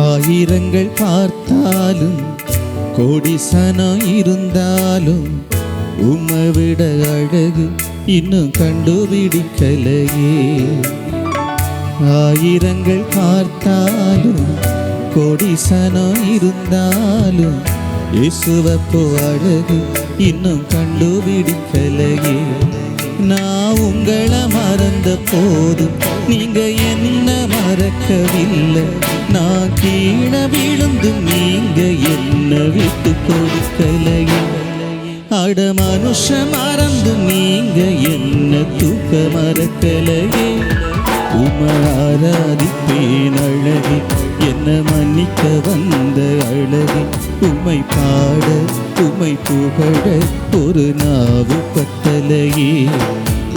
ஆயிரங்கள் பார்த்தாலும் கோடி சனம் இருந்தாலும் உம்மை விட அழகு இன்னும் கண்டுபிடிக்கலையே. ஆயிரங்கள் பார்த்தாலும் கோடி சனம் இருந்தாலும் இசுவப்பு அழகு இன்னும் கண்டுபிடிக்கலையே. நான் உங்களை மறந்த போதும் நீங்க என்ன மறக்கவில்லை. நான் கீழ விழுந்தும் நீங்க என்ன விட்டு கொடுக்கலையே? அட மனுஷ மறந்து நீங்க என்ன தூக்க மறக்கலையே? உம ஆராதிப்பேன் அழகி என்ன மன்னிக்க வந்த அழகி. உமை பாட உமை புகழ ஒரு நாவு பத்தலையே.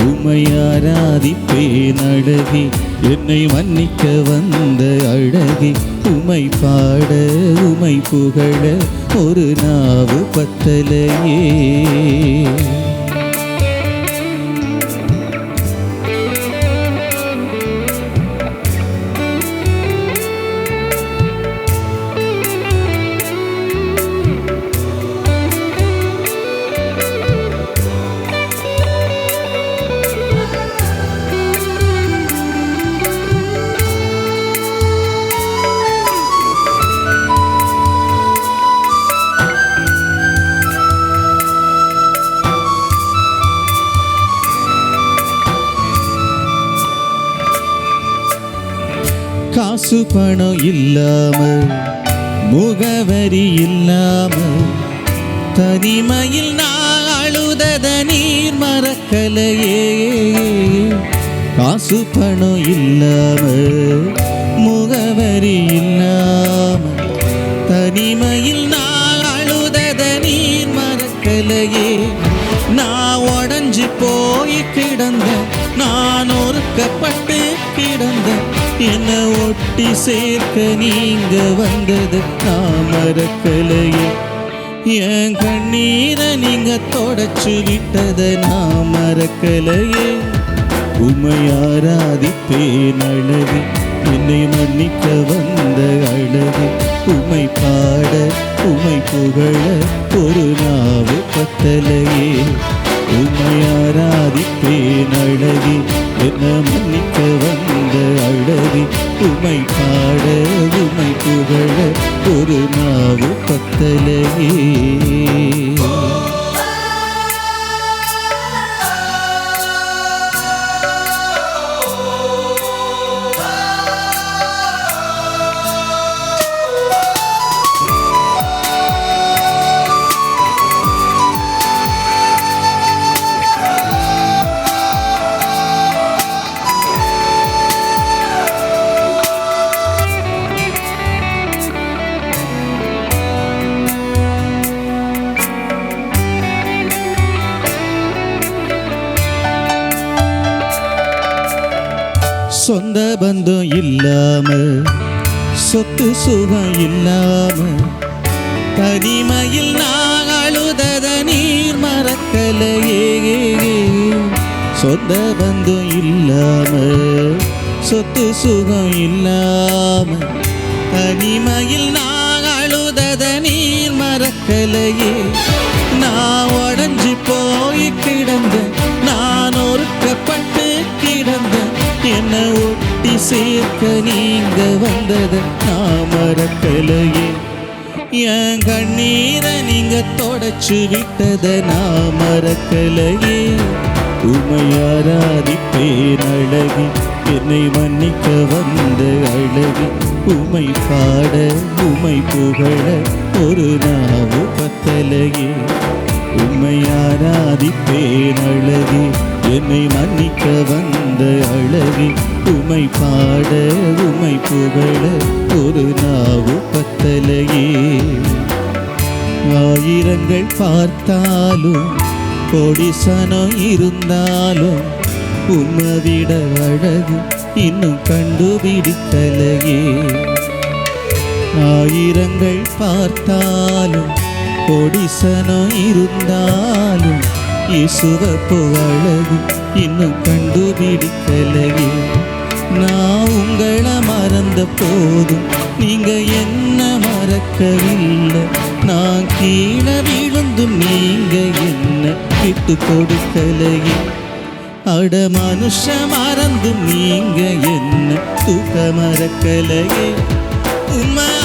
உமை ஆராதிப்பேன் அழகி என்னை மன்னிக்க வந்த அழகி உமை பாட உமை புகழ ஒரு நாவு பத்தலையே. காசு பணம் இல்லாம முகவரி இல்லாம தனிமையில் நான் அழுதத நீர் மறக்கலையே. காசு பணம் இல்லாம முகவரி இல்லாம தனிமையில் நான் அழுதத நீர் மறக்கலையே. நான் உடஞ்சு போய் கிடந்த நான் ஒருக்கப்பட்ட என்ன ஒட்டி சேர்க்க நீங்க வந்தது நான் மறக்கலையே என் கண்ணீரை நீங்க தொடச்சு விட்டதை நான் மறக்கலையே உமையாராதிப்பேன் அழகு என்னை மன்னிக்க வந்த அழகு. உமை பாட உமை புகழ ஒரு நாவு பத்தலையே உமையாராதிப்பேன் அழகு அழகி என்ன மன்னிக்க உமை பாட உமை புகழ ஒரு நாவு பத்தலையே சொந்த பந்தம் இல்லாம சொத்து சுகம் இல்லாம தனிமையில் நான் அழுதத நீர் மறக்கலையே சொந்த பந்தம் இல்லாம சொத்து சுகம் இல்லாம தனிமையில் நான் அழுதத நீர் மறக்கலையே. நான் உடஞ்சு போ சேர்க்க நீங்க வந்தது நான் மறக்கலையே. என் கண்ணீரை நீங்க தொடச்சு விட்டத நான் மறக்கலையே. உமை அழகி என்னை மன்னிக்க வந்த அழகி. உமை பாட உமை புகழ ஒரு நாவு பத்தலையே. உம்மை ஆராதிப்பேன் அழகி என்னை மன்னிக்க வந்த அழகி உமை பாட உமை புகழ ஒரு நாவு பத்தலையே. ஆயிரங்கள் பார்த்தாலும் கொடிசனம் இருந்தாலும் உம்மை அழகு இன்னும் கண்டுபிடித்தலையே. ஆயிரங்கள் பார்த்தாலும் கொடிசனம் இருந்தாலும் இசுவப்போ அழகு இன்னும் கண்டுபிடிக்கலையே. நான் உங்களை மறந்த போதும் நீங்க என்ன மறக்கவில்லை. நான் கீழே விழுந்தும் நீங்க என்ன விட்டு கொடுக்கலையே. அட மனுஷ மறந்தும் நீங்க என்ன தூக்க மறக்கலையே. உண்மை